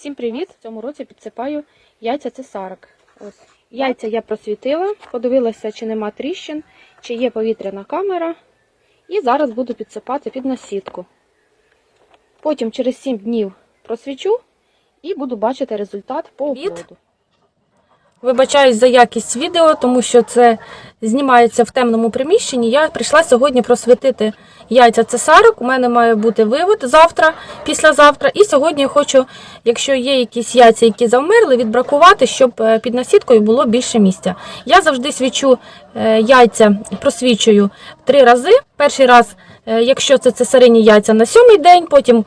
Всім привіт! В цьому році підсипаю яйця цесарок. Ось. Яйця я просвітила, подивилася, чи нема тріщин, чи є повітряна камера. І зараз буду підсипати під насітку. Потім через 7 днів просвічу і буду бачити результат по оплоду. Вибачаюсь за якість відео, тому що це знімається в темному приміщенні. Я прийшла сьогодні просвітити яйця цесарок. У мене має бути вивод завтра, післязавтра. І сьогодні я хочу, якщо є якісь яйця, які завмерли, відбракувати, щоб е, під насіткою було більше місця. Я завжди свічу е, яйця, просвічую три рази. Перший раз, е, якщо це цесарині яйця на сьомий день, потім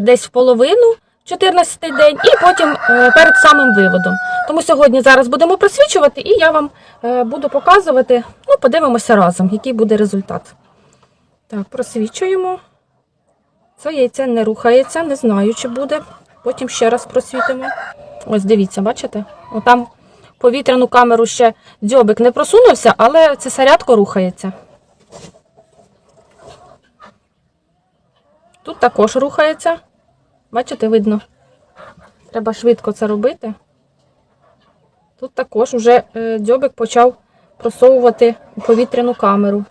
десь в половину. 14 день і потім е, перед самим виводом. Тому сьогодні зараз будемо просвічувати, і я вам е, буду показувати. Ну, подивимося разом, який буде результат. Так, просвічуємо. Це яйце не рухається, не знаю, чи буде. Потім ще раз просвітимо. Ось дивіться, бачите? Отам повітряну камеру ще дзьобик не просунувся, але це сарядко рухається. Тут також рухається. Бачите, видно. Треба швидко це робити. Тут також вже е, дзьобик почав просовувати у повітряну камеру.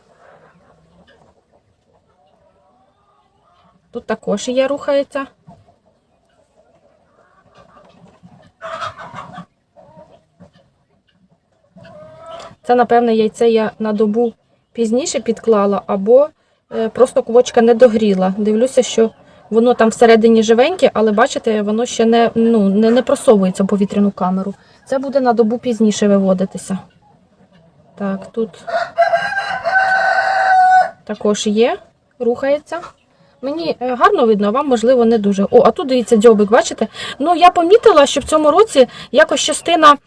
Тут також є рухається. Це, напевне, яйце я на добу пізніше підклала, або е, просто квочка не догріла. Дивлюся, що воно там всередині живеньке, але бачите, воно ще не, ну, не, не просовується в повітряну камеру. Це буде на добу пізніше виводитися. Так, тут також є, рухається. Мені е, гарно видно, а вам, можливо, не дуже. О, а тут дивіться дзьобик, бачите? Ну, я помітила, що в цьому році якось частина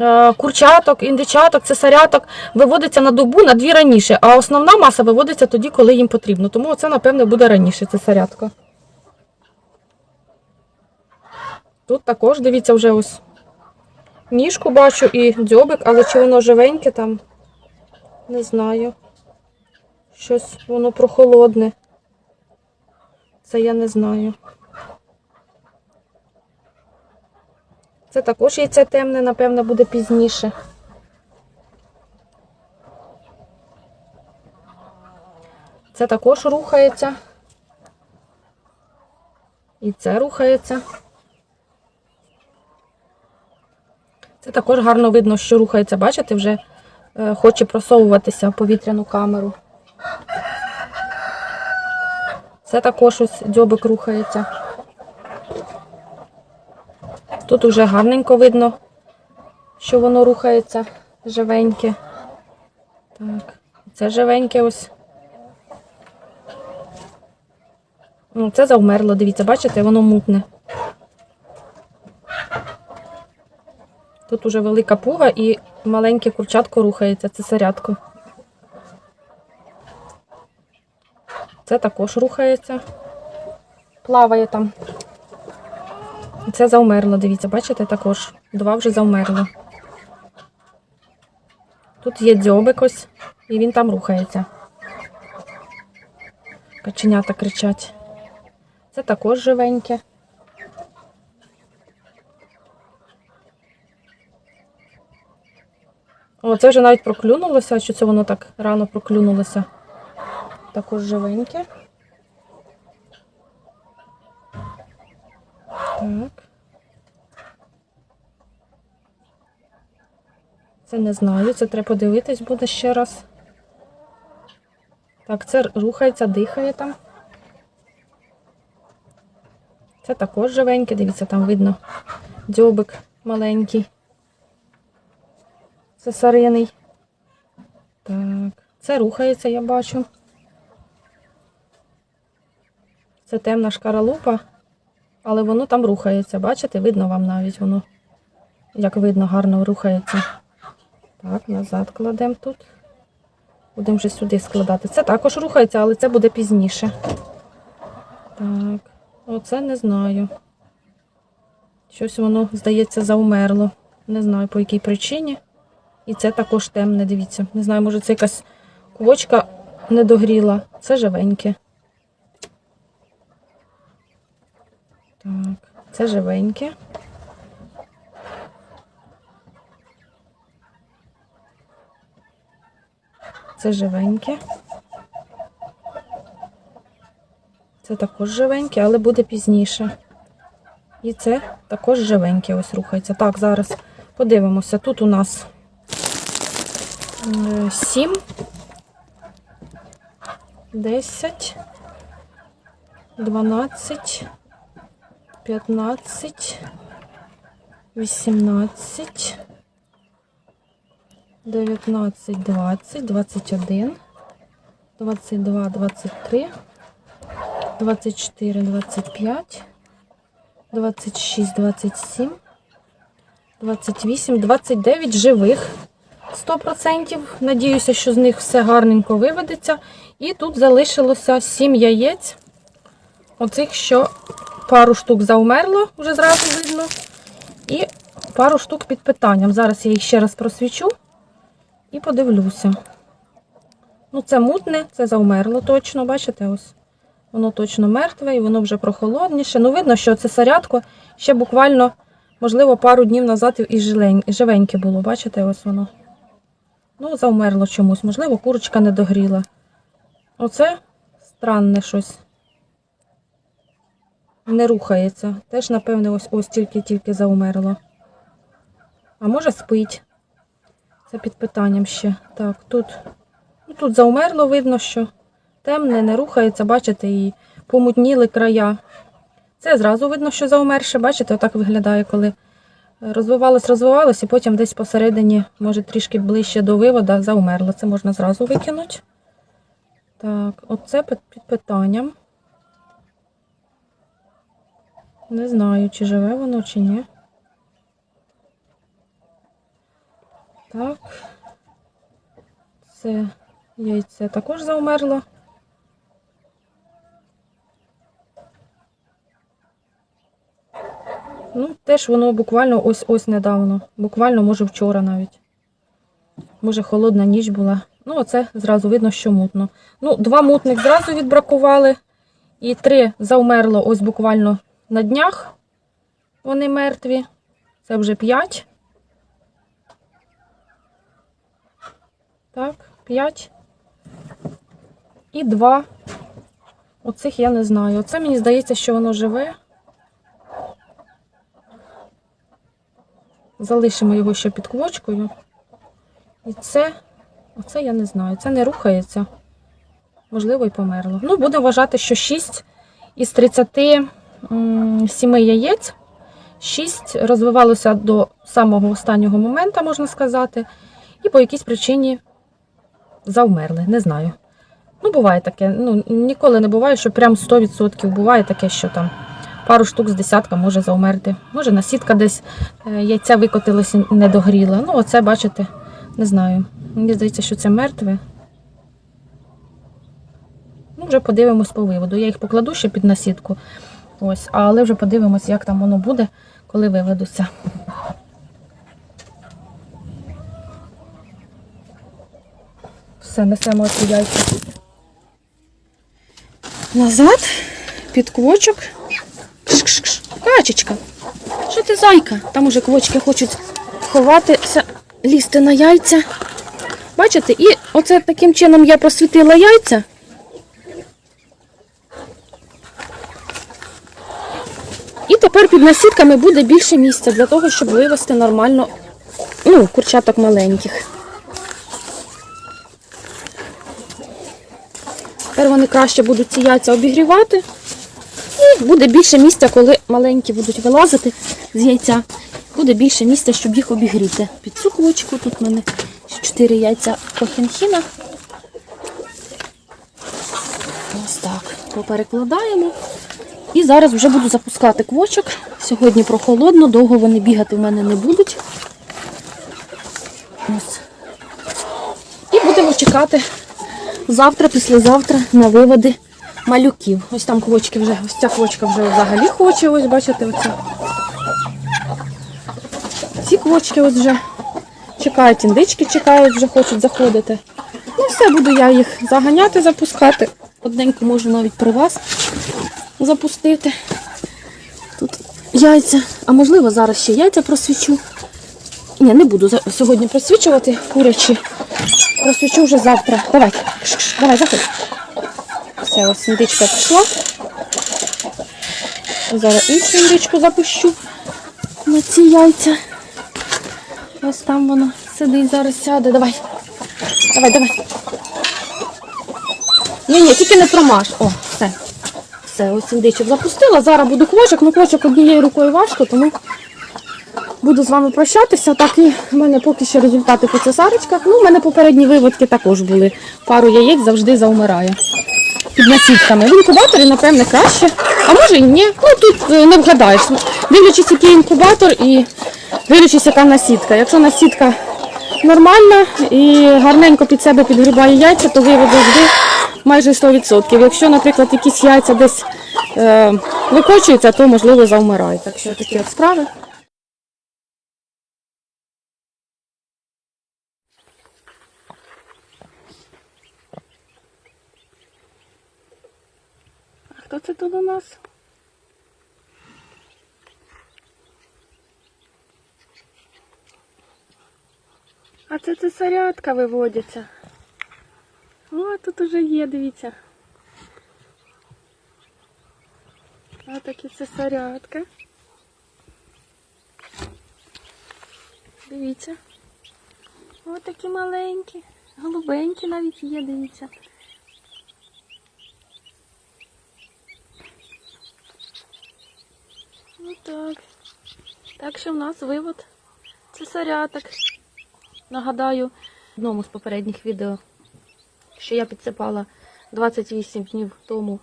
е, курчаток, індичаток, цесаряток виводиться на добу на дві раніше, а основна маса виводиться тоді, коли їм потрібно. Тому це, напевне, буде раніше цесарятка. Тут також, дивіться, вже ось ніжку бачу і дзьобик, але чи воно живеньке там, не знаю. Щось воно прохолодне. Це я не знаю. Це також яйце темне, напевно, буде пізніше. Це також рухається. І це рухається. Це також гарно видно, що рухається, бачите, вже е, хоче просовуватися повітряну камеру. Це також ось дзьобик рухається. Тут вже гарненько видно, що воно рухається живеньке. Так, це живеньке ось. Ну, це завмерло, дивіться, бачите, воно мутне. Тут уже велика пуга і маленьке курчатко рухається, це зарядко. Це також рухається. Плаває там. Це завмерло, дивіться, бачите, також. Два вже завмерло. Тут є дзьобик ось, і він там рухається. Каченята кричать. Це також живеньке. О, це вже навіть проклюнулося, що це воно так рано проклюнулося. Також живеньке. Так. Це не знаю, це треба подивитись буде ще раз. Так, це рухається, дихає там. Це також живеньке, дивіться, там видно дзьобик маленький. Цесариний. Так, це рухається, я бачу. Це темна шкаралупа, але воно там рухається. Бачите, видно вам навіть воно, як видно, гарно рухається. Так, назад кладемо тут. Будемо вже сюди складати. Це також рухається, але це буде пізніше. Так, оце не знаю. Щось воно, здається, заумерло. Не знаю по якій причині. І це також темне, дивіться. Не знаю, може це якась квочка не догріла. Це живеньке. Так. Це живеньке. Це живеньке. Це також живеньке, але буде пізніше. І це також живеньке ось рухається. Так, зараз подивимося. Тут у нас 7, 10, 12, 15, 18, 19, 20, 21, 22, 23, 24, 25, 26, 27, 28, 29 живих. 100%. Надіюся, що з них все гарненько виведеться. І тут залишилося 7 яєць. Оцих, що пару штук заумерло, вже зразу видно. І пару штук під питанням. Зараз я їх ще раз просвічу і подивлюся. Ну, це мутне, це заумерло точно, бачите, ось. Воно точно мертве і воно вже прохолодніше. Ну, видно, що це сарядко ще буквально, можливо, пару днів назад і живеньке було. Бачите, ось воно. Ну, заумерло чомусь. Можливо, курочка не догріла. Оце странне щось. Не рухається. Теж, напевне, ось ось тільки-тільки заумерло. А може спить. Це під питанням ще. Так, тут, ну, тут заумерло, видно, що темне, не рухається, бачите, і помутніли края. Це зразу видно, що заумерше, бачите, отак виглядає, коли розвивалось, розвивалось, і потім десь посередині, може трішки ближче до вивода, заумерло. Це можна зразу викинути. Так, оце під питанням. Не знаю, чи живе воно, чи ні. Так. Це яйце також заумерло. Ну, теж воно буквально ось ось недавно. Буквально, може, вчора навіть. Може, холодна ніч була. Ну, оце зразу видно, що мутно. Ну, два мутних зразу відбракували. І три заумерло ось буквально на днях. Вони мертві. Це вже п'ять. Так, п'ять. І два. Оцих я не знаю. Оце мені здається, що воно живе. Залишимо його ще під квочкою. І це, оце я не знаю. Це не рухається. Можливо, і померло. Ну, будемо вважати, що 6 із 37 яєць. 6 розвивалося до самого останнього моменту, можна сказати. І по якійсь причині завмерли. Не знаю. Ну, буває таке. Ну, ніколи не буває, що прям 100% буває таке, що там пару штук з десятка може завмерти. Може, насітка десь е, яйця викотилося, не догріла. Ну, оце, бачите, не знаю. Мені здається, що це мертве. Ну, вже подивимось по виводу. Я їх покладу ще під насітку. Ось, але вже подивимось, як там воно буде, коли виведуться. Все, несемо ці яйця. Назад, під квочок. Качечка. Що ти зайка? Там уже квочки хочуть ховатися, лізти на яйця. Бачите, і оце таким чином я просвітила яйця. І тепер під насітками буде більше місця для того, щоб вивести нормально ну, курчаток маленьких. Тепер вони краще будуть ці яйця обігрівати. І буде більше місця, коли маленькі будуть вилазити з яйця. Буде більше місця, щоб їх обігріти. Під цю квочку тут в мене 4 яйця кохінхіна. Ось так. Поперекладаємо. І зараз вже буду запускати квочок. Сьогодні прохолодно, довго вони бігати в мене не будуть. Ось. І будемо чекати завтра, післязавтра на виводи малюків. Ось там квочки вже, ось ця квочка вже взагалі хоче, ось бачите, оце. Ці квочки ось вже чекають, індички чекають, вже хочуть заходити. Ну все, буду я їх заганяти, запускати. Одненьку можу навіть при вас запустити. Тут яйця. А можливо, зараз ще яйця просвічу. Ні, не буду сьогодні просвічувати курячі. Просвічу вже завтра. Давай, давай, заходь. Все, ось індичка пішла. Зараз іншу індичку запущу на ці яйця. Ось там вона сидить, зараз сяде. Давай. Давай, давай. Ні, ні, тільки не промаж. О, все. Все, ось індичок запустила. Зараз буду квочок, ну квочок однією рукою важко, тому буду з вами прощатися. Так і в мене поки що результати по цесарочках. Ну, в мене попередні виводки також були. Пару яєць завжди заумирає. Під насідками. В інкубаторі, напевне, краще. А може і ні. Ну тут е, не вгадаєш. Дивлячись, який інкубатор і дивлячись, яка насідка. Якщо насідка нормальна і гарненько під себе підгрібає яйця, то вивод завжди майже 100%. Якщо, наприклад, якісь яйця десь е, викочуються, то можливо завмирають. Так що такі от справи. Хто це тут у нас? А це цесарятка виводяться. О, тут уже є, дивіться. Ось такі цесарятка. Дивіться. Ось такі маленькі. Голубенькі навіть є, дивіться. Отак. Так що в нас вивод цесаряток. Нагадаю, в одному з попередніх відео, що я підсипала 28 днів тому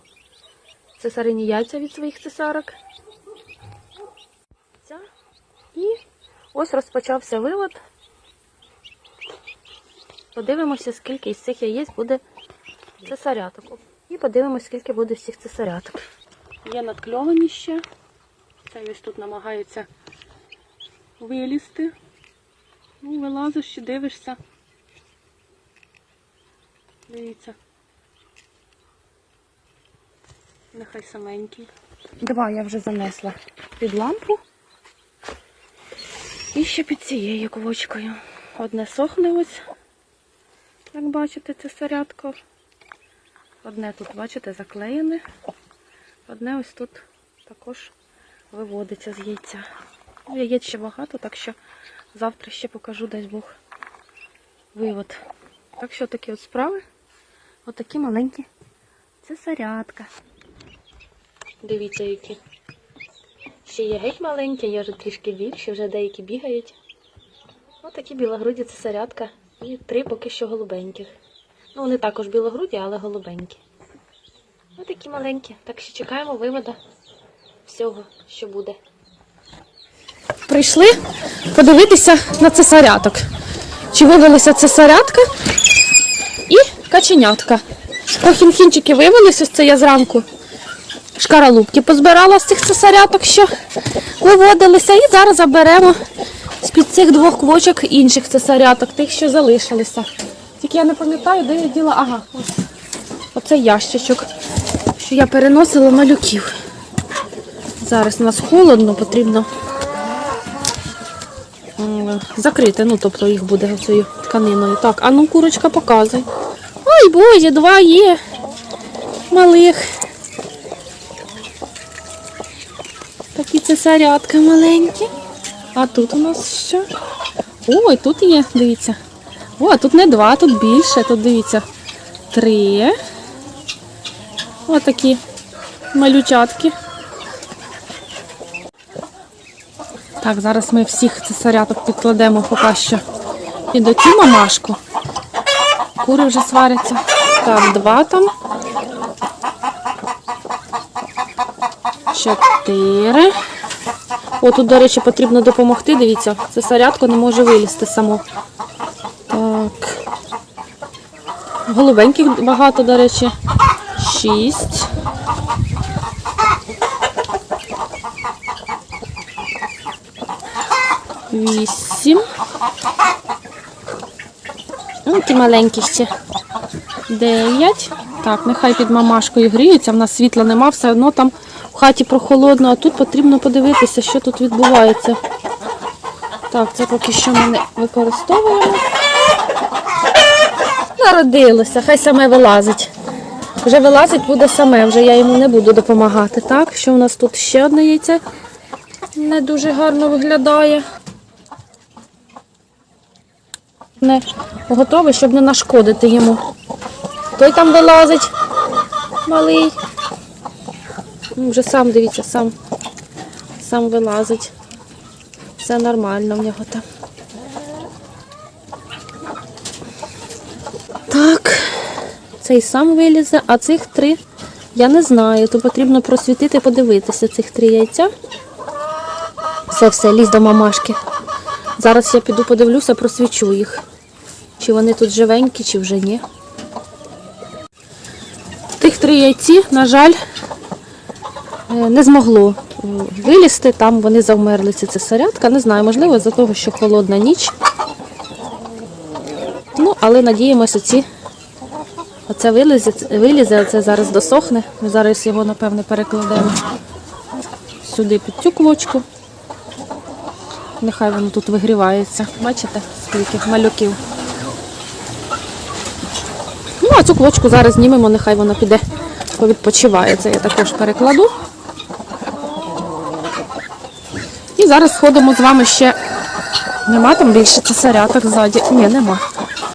цесарині яйця від своїх цесарок. І ось розпочався вивод. Подивимося, скільки із цих яєць буде цесаряток. І подивимося, скільки буде цих цесаряток. Є надкльовані ще. Це ось тут намагаються вилізти. Ну, вилазиш ще дивишся. Дивіться. Нехай саменький. Два я вже занесла під лампу. І ще під цією квочкою. Одне сохне ось, як бачите, це сарядко. Одне тут, бачите, заклеєне. Одне ось тут також виводиться з яйця. Ну, Яєць ще багато, так що завтра ще покажу, дасть Бог, вивод. Так що такі от справи. Отакі маленькі. Це сарядка. Дивіться, які. Ще є геть маленькі, є вже трішки більші, вже деякі бігають. Отакі білогруді це сарядка. І три поки що голубеньких. Ну, вони також білогруді, але голубенькі. Отакі маленькі. Так що чекаємо вивода всього, що буде. Прийшли подивитися на цесаряток. Чи вивелися цесарятка і каченятка. Охімхінчики вивелися, ось це я зранку шкаралупки позбирала з цих цесаряток, що виводилися. І зараз заберемо з-під цих двох квочок інших цесаряток, тих, що залишилися. Тільки я не пам'ятаю, де я діла. Ага, ось. Оце ящичок, що я переносила малюків. Зараз у нас холодно, потрібно закрити, ну тобто їх буде цією тканиною. Так, а ну курочка показуй. Ой, боже, два є малих. Такі цесарятка маленькі. А тут у нас що? Ой, тут є, дивіться. О, тут не два, тут більше. Тут дивіться. Три. Ось такі малючатки. Так, зараз ми всіх цесаряток підкладемо поки що під оцю мамашку. Кури вже сваряться. Так, два там. Чотири. О, тут, до речі, потрібно допомогти. Дивіться, цесарятко не може вилізти само. Так. Голубеньких багато, до речі. Шість. Вісім. Ну, ті маленькі ще. Дев'ять. Так, нехай під мамашкою гріються. В нас світла нема, все одно там В хаті прохолодно, а тут потрібно подивитися, що тут відбувається. Так, це поки що ми не використовуємо. Народилося, хай саме вилазить. Вже вилазить буде саме, вже я йому не буду допомагати. Так, що у нас тут ще одне яйце не дуже гарно виглядає. Не готовий, щоб не нашкодити йому. Той там вилазить, малий. Ну, Вже сам, дивіться, сам, сам вилазить. Все нормально в нього там. Так, цей сам вилізе, а цих три я не знаю. То потрібно просвітити, подивитися цих три яйця. Все, все, лізь до мамашки. Зараз я піду подивлюся, просвічу їх. Чи вони тут живенькі, чи вже ні. Тих три яйці, на жаль, е, не змогло е, вилізти. Там вони завмерли. Це цесарятка. Не знаю, можливо, за того, що холодна ніч. Ну, але надіємося, ці оце вилізе, вилізе, оце зараз досохне. Ми зараз його, напевне, перекладемо сюди під цю квочку. Нехай воно тут вигрівається. Бачите, скільки малюків. Ну, а цю клочку зараз знімемо, нехай вона піде повідпочиває. Це я також перекладу. І зараз сходимо з вами ще. Нема там більше цесаряток ззаді? Ні, нема.